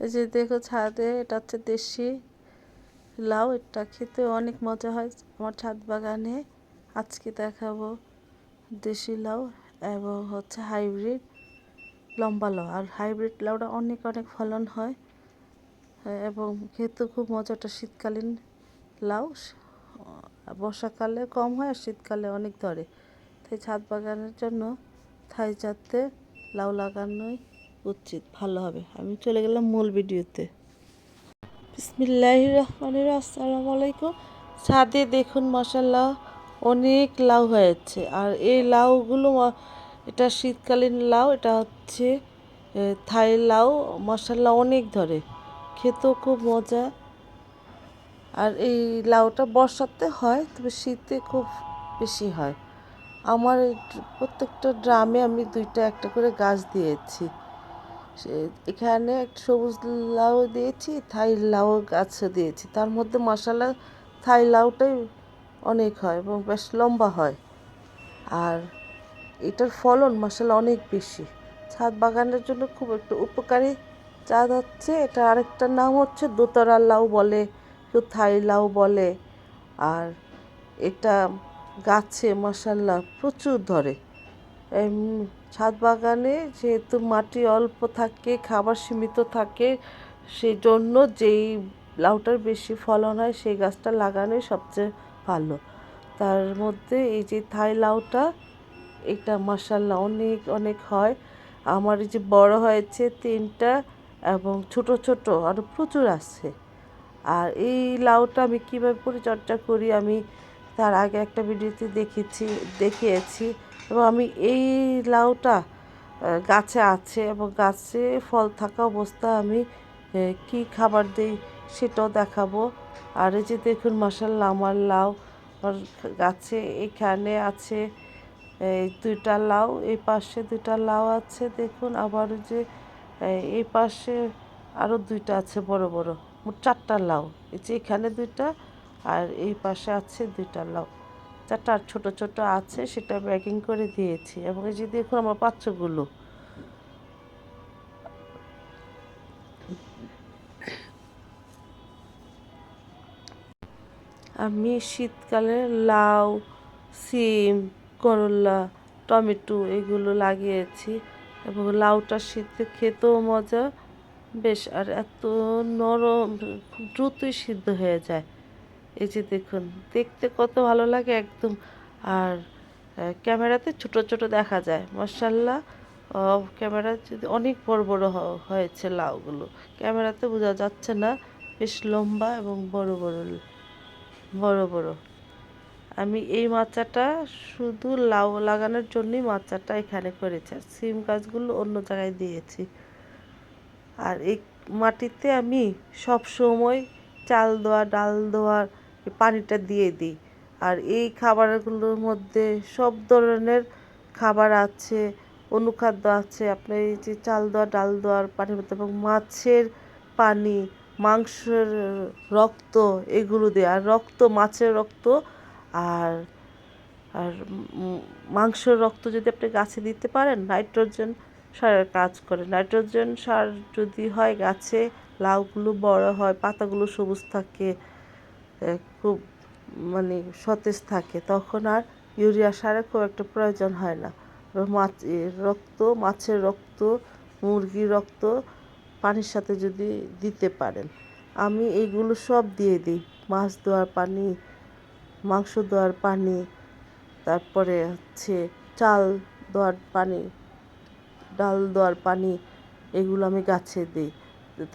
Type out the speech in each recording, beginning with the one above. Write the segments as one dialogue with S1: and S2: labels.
S1: এই যে দেখো ছাদে, এটা হচ্ছে দেশি লাউ, এটা খেতে অনেক মজা হয়। আমার ছাদ বাগানে আজকে দেখাবো দেশি লাউ এবং হচ্ছে হাইব্রিড লম্বা লাউ। আর হাইব্রিড লাউটা অনেক অনেক ফলন হয় এবং খেতে খুব মজাটা শীতকালীন লাউ, বর্ষাকালে কম হয় আর শীতকালে অনেক ধরে। তাই ছাদ বাগানের জন্য থাই জাতে লাউ লাগানোই উচিত, ভালো হবে। আমি চলে গেলাম মূল ভিডিওতে। বিসমিল্লাহ রহমানির আসসালামু আলাইকুম। ছাদে দেখুন মশাল্লাহ অনেক লাউ হয়েছে। আর এই লাউগুলো এটা শীতকালীন লাউ, এটা হচ্ছে থাই লাউ মশাল্লা অনেক ধরে। খেতেও খুব মজা। আর এই লাউটা বর্ষাতে হয়, তবে শীতে খুব বেশি হয়। আমার প্রত্যেকটা ড্রামে আমি দুইটা একটা করে গাছ দিয়েছি। সে- এখানে একটা সবুজ লাউ দিয়েছি, থাই লাউ গাছও দিয়েছি। তার মধ্যে মশালা থাই লাউটাই অনেক হয় এবং বেশ লম্বা হয়। আর এটার ফলন মশালা অনেক বেশি। ছাদ বাগানের জন্য খুব একটা উপকারী চাঁদ হচ্ছে। এটা আরেকটার নাম হচ্ছে দোতারা লাউ বলে, কেউ থাই লাউ বলে। আর এটা গাছে মশাল্লা প্রচুর ধরে। ছাদ বাগানে যেহেতু মাটি অল্প থাকে, খাবার সীমিত থাকে সেই জন্য যেই লাউটার বেশি ফলন হয়, সেই গাছটা লাগানোই সবচেয়ে ভালো। তার মধ্যে এই যে থাই লাউটা, এটা মাসাল্লাহ অনেক অনেক হয়। আমার এই যে বড় হয়েছে তিনটা এবং ছোট ছোট আরও প্রচুর আছে। আর এই লাউটা আমি কীভাবে পরিচর্যা করি, আমি তার আগে একটা ভিডিওতে দেখেছি, দেখিয়েছি এবং আমি এই লাউটা গাছে আছে এবং গাছে ফল থাকা অবস্থা আমি কি খাবার দিই সেটাও দেখাবো। আর এই যে দেখুন মশাল্লা আমার লাউ গাছে এখানে আছে এই দুইটা লাউ, এই পাশে দুইটা লাউ আছে, দেখুন আবার যে এই পাশে আরও দুইটা আছে বড় বড়, মোট চারটা লাউ, এই যে এখানে দুইটা আর এই পাশে আছে দুইটা লাউ চারটা আর ছোটো ছোটো আছে, সেটা প্যাকিং করে দিয়েছি। এবং এই যে দেখুন আমার পাত্রগুলো। আমি শীতকালে লাউ, সিম, করলা, টমেটো এগুলো লাগিয়েছি। এবং লাউটা শীতে খেতেও মজা। বেশ, আর এত নরম খুব দ্রুতই সিদ্ধ হয়ে যায়। এই যে দেখুন, দেখতে কত ভালো লাগে একদম। আর ক্যামেরাতে ছোট ছোট দেখা যায়। মার্শাল্লাহ ক্যামেরা যদি অনেক বড় বড় হয়েছে লাউগুলো, ক্যামেরাতে বোঝা যাচ্ছে না বেশ লম্বা এবং বড় বড় বড় বড়। আমি এই মাচাটা শুধু লাউ লাগানোর জন্যই মাচাটা এখানে করেছি, আর সিম গাছগুলো অন্য জায়গায় দিয়েছি। আর এই মাটিতে আমি সব সময় চাল দেওয়া ডাল দেওয়ার পানিটা দিয়ে দিই। আর এই খাবারগুলোর মধ্যে সব ধরনের খাবার আছে, অনুখাদ্য আছে। আপনার এই যে চাল দেওয়া ডাল দেওয়ার পানির মধ্যে এবং মাছের পানি, মাংসের রক্ত, এগুলো দেয়। আর রক্ত, মাছের রক্ত আর আর মাংসের রক্ত যদি আপনি গাছে দিতে পারেন, নাইট্রোজেন সারের কাজ করে। নাইট্রোজেন সার যদি হয় গাছে, লাউগুলো বড় হয়, পাতাগুলো সবুজ থাকে খুব মানে সতেজ থাকে, তখন আর ইউরিয়া সারের খুব একটা প্রয়োজন হয় না। মাছ রক্ত, মাছের রক্ত, মুরগির রক্ত পানির সাথে যদি দিতে পারেন। আমি এইগুলো সব দিয়ে দিই। মাছ দেওয়ার পানি, মাংস দেওয়ার পানি, তারপরে হচ্ছে চাল দেওয়ার পানি, ডাল দেওয়ার পানি, এগুলো আমি গাছে দিই।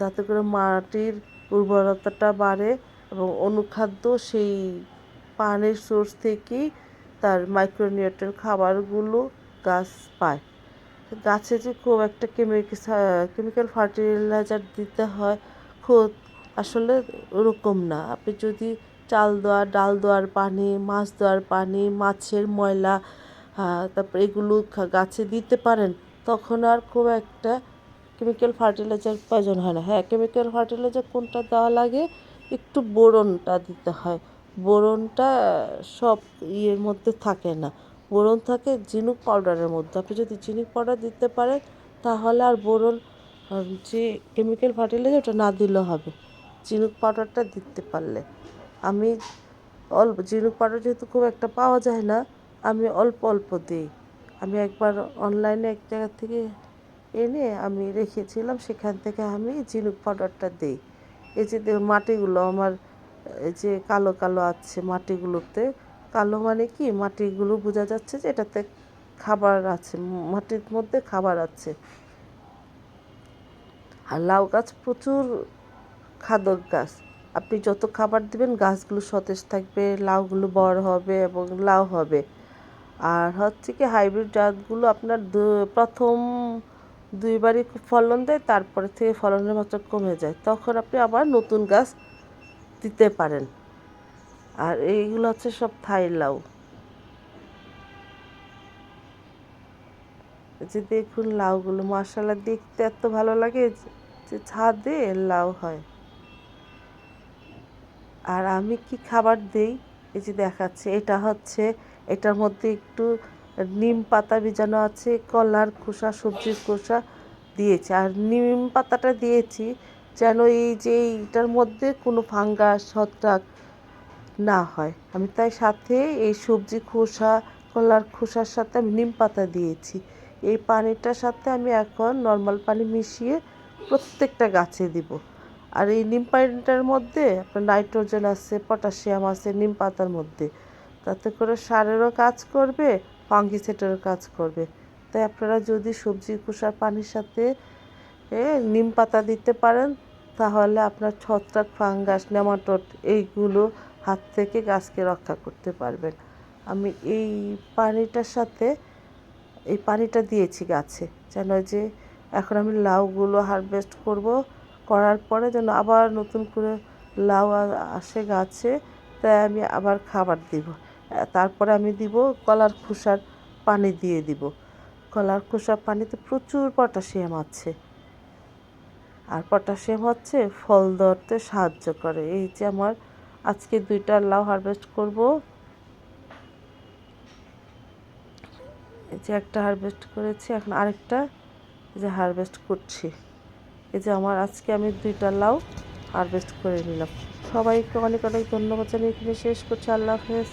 S1: তাতে করে মাটির উর্বরতাটা বাড়ে এবং অনুখাদ্য সেই পানির সোর্স থেকেই তার মাইক্রোনিউট্রিয়েন্ট খাবারগুলো গাছ পায়। গাছে যে খুব একটা কেমিক্যাল কেমিক্যাল ফার্টিলাইজার দিতে হয়, খুব আসলে ওরকম না। আপনি যদি চাল দেওয়া ডাল দেওয়ার পানি, মাছ দেওয়ার পানি, মাছের ময়লা তারপর এগুলো গাছে দিতে পারেন, তখন আর খুব একটা কেমিক্যাল ফার্টিলাইজার প্রয়োজন হয় না। হ্যাঁ কেমিক্যাল ফার্টিলাইজার কোনটা দেওয়া লাগে? একটু বোরনটা দিতে হয়। বোরনটা সব ইয়ের মধ্যে থাকে না। বোরন থাকে ঝিনুক পাউডারের মধ্যে। আপনি যদি ঝিনুক পাউডার দিতে পারেন, তাহলে আর বোরন যে কেমিক্যাল ফার্টিলাইজার ওটা না দিলেও হবে। ঝিনুক পাউডারটা দিতে পারলে। আমি অল্প ঝিনুক পাউডার যেহেতু খুব একটা পাওয়া যায় না, আমি অল্প অল্প দিই। আমি একবার অনলাইনে এক জায়গা থেকে এনে আমি রেখেছিলাম, সেখান থেকে আমি ঝিনুক পাউডারটা দিই। এই যে মাটিগুলো আমার, এই যে কালো কালো আছে মাটিগুলোতে। কালো মানে কি? মাটিগুলো বোঝা যাচ্ছে যে এটাতে খাবার আছে মাটির মধ্যে খাবার আছে। আর লাউ গাছ প্রচুর খাদক গাছ। আপনি যত খাবার দিবেন, গাছগুলো সতেজ থাকবে, লাউগুলো বড় হবে এবং লাউ হবে। আর হচ্ছে কি, হাইব্রিড জাতগুলো আপনার প্রথম দুইবারই ফলন দেয়, তারপরে থেকে ফলনের মাত্রা কমে যায়। তখন আপনি আবার নতুন গাছ দিতে পারেন। আর এইগুলো হচ্ছে সব থাই লাউ। যে দেখুন লাউগুলো মাসালা দেখতে এত ভালো লাগে যে ছাদে লাউ হয়। আর আমি কি খাবার দেই? এই যে দেখাচ্ছে, এটা হচ্ছে, এটার মধ্যে একটু নিম পাতা ভিজানো আছে, কলার খোসা, সবজির খোসা দিয়েছি। আর নিম পাতাটা দিয়েছি যেন এই যে এইটার মধ্যে কোনো ফাঙ্গাস, ছত্রাক না হয়। আমি তাই সাথে এই সবজি খোসা, কলার খোসার সাথে আমি নিম পাতা দিয়েছি। এই পানিটার সাথে আমি এখন নর্মাল পানি মিশিয়ে প্রত্যেকটা গাছে দিব। আর এই নিম পানিটার মধ্যে আপনার নাইট্রোজেন আছে, পটাশিয়াম আছে নিম পাতার মধ্যে। তাতে করে সারেরও কাজ করবে ফাঙ্গিসাইডেরও কাজ করবে। তাই আপনারা যদি সবজি খোসার পানির সাথে নিম পাতা দিতে পারেন, তাহলে আপনার ছত্রাক ফাঙ্গাস, নেমাটোড, এইগুলো হাত থেকে গাছকে রক্ষা করতে পারবেন। আমি এই পানিটার সাথে, এই পানিটা দিয়েছি গাছে, যেন যে এখন আমি লাউগুলো হারভেস্ট করব, করার পরে যেন আবার নতুন করে লাউ আসে গাছে, তাই আমি আবার খাবার দিব। তারপরে আমি দিব কলার খোসার পানি দিয়ে দিব। কলার খোসার পানিতে প্রচুর পটাশিয়াম আছে। আর পটাশিয়াম হচ্ছে ফল ধরতে সাহায্য করে। এই যে আমার আজকে দুইটা লাউ হারভেস্ট করব। এই যে একটা হারভেস্ট করেছি, এখন আরেকটা যে হারভেস্ট করছি। এই যে আমার আজকে আমি দুইটা লাউ হারভেস্ট করে নিলাম। সবাইকে অনেক অনেক ধন্যবাদ জানিয়ে এখানে শেষ করছি। আল্লাহ হাফেজ।